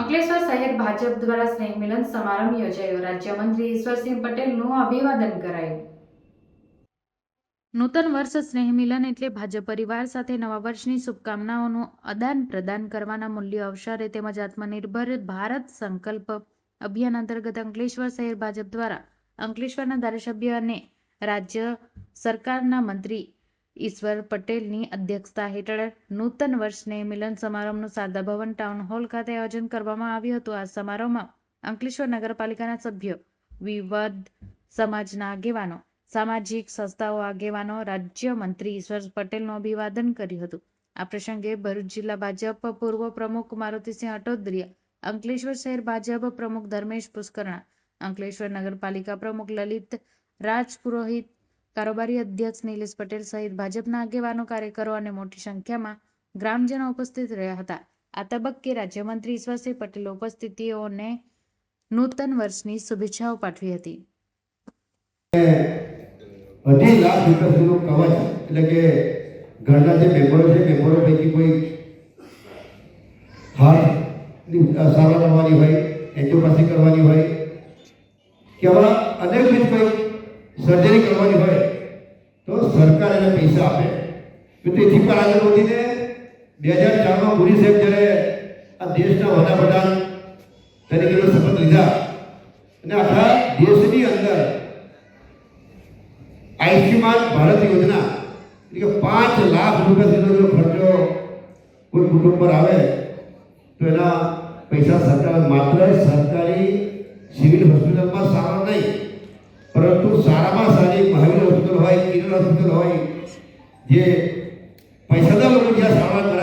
અંકલેશ્વર શહેર ભાજપ દ્વારા સ્નેહ મિલન સમારંભ યોજાયો. રાજ્યમંત્રી ઈશ્વરસિંહ પટેલનું અભિવાદન કરાયું. નૂતન વર્ષ સ્નેહમિલન એટલે ભાજપ પરિવાર સાથે નવા વર્ષની શુભકામનાઓનું આદાન પ્રદાન કરવાના મૂલ્ય અવસરે તેમજ આત્મનિર્ભર ભારત સંકલ્પ અભિયાન અંતર્ગત અંકલેશ્વર શહેર ભાજપ દ્વારા અંકલેશ્વરના ધારાસભ્ય અને રાજ્ય સરકારના મંત્રી ઈશ્વર પટેલની અધ્યક્ષતા હેઠળ નૂતન વર્ષને મિલન સમારંભનું શારદા ભવન ટાઉન હોલ ખાતે આયોજન કરવામાં આવ્યું હતું. આ સમારોહમાં અંકલેશ્વર નગરપાલિકાના સભ્યો, વિવિધ સમાજના આગેવાનો, સામાજિક સંસ્થાઓ આગેવાનો, રાજ્ય મંત્રી ઈશ્વર પટેલનું અભિવાદન કર્યું હતું. આ પ્રસંગે ભરૂચ જિલ્લા ભાજપ પૂર્વ પ્રમુખ મારુતિસિંહ અટોદરિયા અંકલેશ્વર શહેર ભાજપ પ્રમુખ ધર્મેશ પુષ્કરણા, અંકલેશ્વર નગરપાલિકા પ્રમુખ લલિત રાજપુરોહિત કારોબારી અધ્યક્ષ નિલેશ પટેલ સહિત ભાજપના આગેવાનો, કાર્યકરો અને મોટી સંખ્યામાં ગ્રામજનો ઉપસ્થિત રહ્યા હતા. આ તબક્કે રાજ્યમંત્રી ઈશ્વરસિંહ પટેલ ઉપસ્થિતિઓને નૂતન વર્ષની શુભેચ્છાઓ પાઠવી હતી. અઢી લાખ રૂપિયા સુધીનું કવચ, એટલે કે ઘરના જે મેમ્બરો છે મેમ્બરો પૈકી કોઈ હાર્ટની સારવાર કરવાની હોય એન્જિયોપ્લાસ્ટી કરવાની હોય કે આવા અનેકવિધ કોઈ સર્જરી કરવાની હોય તો સરકાર એને પૈસા આપે. તો તેથી પણ આજે વધીને બે હજાર ચારમાં મોદી સાહેબ જ્યારે આ દેશના વડાપ્રધાન તરીકેનો શપથ લીધા અને આખા દેશની અંદર આયુષ્યમાન ભારત યોજના એટલે કે પાંચ લાખ રૂપિયા સુધીનો જો ખર્ચો કોઈ કુટુંબ પર આવે તો એના પૈસા સરકાર માત્ર પરંતુ સારામાં સારી મહાવીર હોસ્પિટલ હોય કિરણ હોસ્પિટલ હોય, જે પૈસાદાર લોકો જ્યાં સારવાર કરાવે